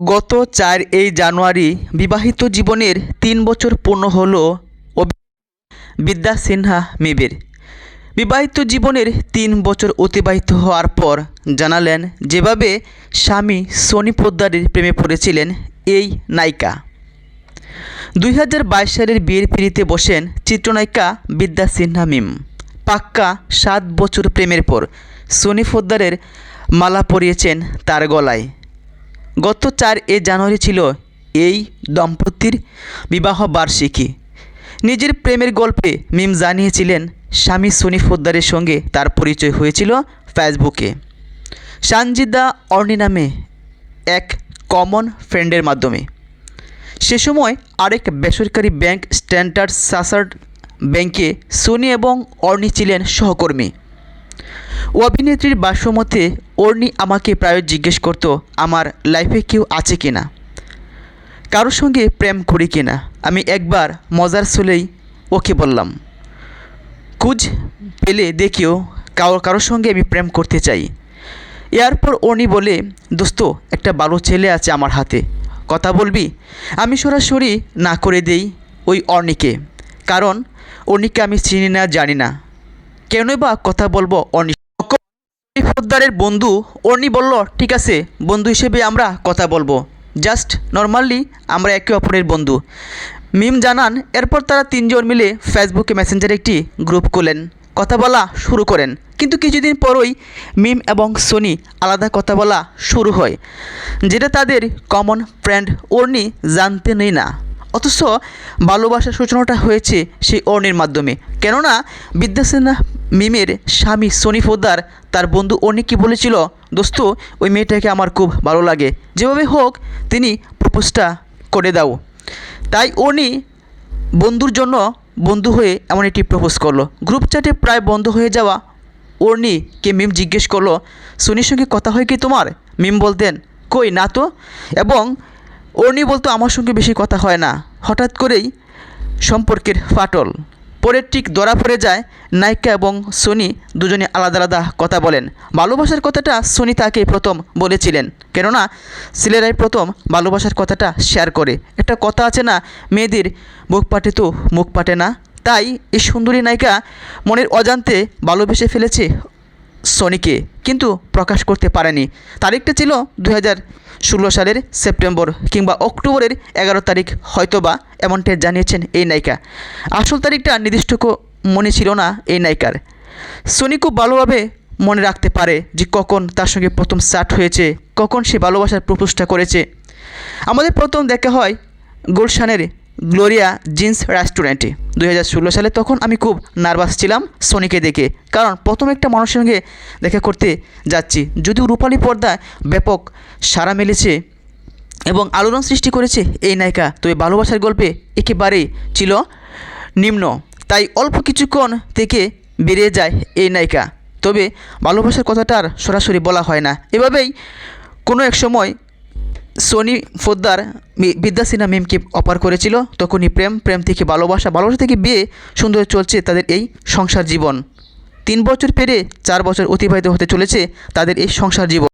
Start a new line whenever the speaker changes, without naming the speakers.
গত চার এই জানুয়ারি বিবাহিত জীবনের তিন বছর পূর্ণ হল বিদ্যা সিনহা মিবের। বিবাহিত জীবনের তিন বছর অতিবাহিত হওয়ার পর জানালেন, যেভাবে স্বামী সোনি পোদ্দারের প্রেমে পড়েছিলেন, এই নায়িকা। দুই হাজার বাইশ সালের বিয়ের পিড়িতে বসেন চিত্রনায়িকা বিদ্যা সিনহা মিম। পাক্কা সাত বছর প্রেমের পর সোনি পোদ্দারের মালা পরিয়েছেন তার গলায়। গত চার এ জানুয়ারি ছিল এই দম্পতির বিবাহ বার্ষিকী। নিজের প্রেমের গল্পে মিম জানিয়েছিলেন, স্বামী সুনি পোদ্দারের সঙ্গে তার পরিচয় হয়েছিল ফেসবুকে। সানজিদা অর্নি নামে এক কমন ফ্রেন্ডের মাধ্যমে। সে সময় আরেক বেসরকারি ব্যাংক স্ট্যান্ডার্ড চার্টার্ড ব্যাংকে সোনি এবং অর্নি ছিলেন সহকর্মী। অভিনেত্রীর বাসমতে অর্নি আমাকে প্রায় জিজ্ঞেস করতো, আমার লাইফে কেউ আছে কি না কারোর সঙ্গে প্রেম করি কি না আমি একবার মজার ছলেই ওকে বললাম কুজ পেলে দেখিও, কারও কারোর সঙ্গে আমি প্রেম করতে চাই। এরপর অর্নি বলে, দোস্ত, একটা ভালো ছেলে আছে আমার হাতে। কথা বলবি? আমি সরাসরি না করে দেই ওই অর্নিকে। কারণ অর্নিকে আমি চিনি না, জানি না। কেনই বা কথা বলব অর্নি ফোদ্দারের বন্ধু অর্নি বলল, ঠিক আছে, বন্ধু হিসেবে আমরা কথা বলব। জাস্ট নর্মালি আমরা একে অপরের বন্ধু। মিম জানান, এরপর তারা তিনজন মিলে ফেসবুকে মেসেঞ্জারে একটি গ্রুপ খুলেন, কথা বলা শুরু করেন। কিন্তু কিছুদিন পরই মিম এবং সোনি আলাদা কথা বলা শুরু হয়, যেটা তাদের কমন ফ্রেন্ড অর্নি জানতে নেই না। অথচ ভালোবাসার সূচনাটা হয়েছে সেই অর্ণের মাধ্যমে। কেননা বিদ্যাসেনা মিমের স্বামী সনি পোদ্দার তার বন্ধু অর্ণিকে বলেছিল, দোস্ত, ওই মেয়েটাকে আমার খুব ভালো লাগে। যেভাবে হোক, তিনি প্রপোজটা করে দাও। তাই অর্ণি বন্ধুর জন্য বন্ধু হয়ে এমন একটি প্রপোজ করল। গ্রুপ চ্যাটে প্রায় বন্ধ হয়ে যাওয়া অর্ণিকে মিম জিজ্ঞেস করল, সোনির সঙ্গে কথা হয় কি তোমার? মিম বলতেন, কই, না তো। এবং অর্ণি বলতো, আমার সঙ্গে বেশি কথা হয় না। হঠাৎ করেই সম্পর্কের ফাটল। পরে ঠিক ধরা পড়ে যায় নায়িকা এবং সোনি দুজনে আলাদা আলাদা কথা বলেন। ভালোবাসার কথাটা সোনি তাকে প্রথম বলেছিলেন। কেননা ছেলেরাই প্রথম ভালোবাসার কথাটা শেয়ার করে। একটা কথা আছে না, মেয়েদের বুক পাটে তো মুখ পাটে না। তাই এই সুন্দরী নায়িকা মনের অজান্তে ভালোবেসে ফেলেছে সনিকে কিন্তু প্রকাশ করতে পারেনি। তারিখটা ছিল দু হাজার ষোলো সালের সেপ্টেম্বর কিংবা অক্টোবরের এগারো তারিখ, হয়তোবা এমনটাই জানিয়েছেন এই নায়িকা। আসল তারিখটা নির্দিষ্ট মনে ছিল না এই নায়িকার। সনি খুব ভালোভাবে মনে রাখতে পারে যে কখন তার সঙ্গে প্রথম স্টার্ট হয়েছে, কখন সে ভালোবাসার প্রপোজটা করেছে। আমাদের প্রথম দেখা হয় গুলশানের গ্লোরিয়া জিন্স রেস্টুরেন্টে দু হাজার ষোলো সালে তখন আমি খুব নার্ভাস ছিলাম সোনিকে দেখে। কারণ প্রথম একটা মানুষের সঙ্গে দেখা করতে যাচ্ছি। যদিও রূপালী পর্দায় ব্যাপক সাড়া মেলেছে এবং আলোড়ন সৃষ্টি করেছে এই নায়িকা, তবে ভালোবাসার গল্পে একেবারেই ছিল নিম্ন। তাই অল্প কিছুক্ষণ থেকে বেরিয়ে যায় এই নায়িকা। তবে ভালোবাসার কথাটা আর সরাসরি বলা হয় না। এভাবেই কোনো এক সময় সোনি ফোদ্দার বিদ্যা সিনহা মিমকে অপার করেছিল। তখনই প্রেম প্রেম থেকে ভালোবাসা ভালোবাসা থেকে বিয়ে সুন্দর চলছে তাদের এই সংসার জীবন। তিন বছর পেরে চার বছর অতিবাহিত হতে চলেছে তাদের এই সংসার জীবন।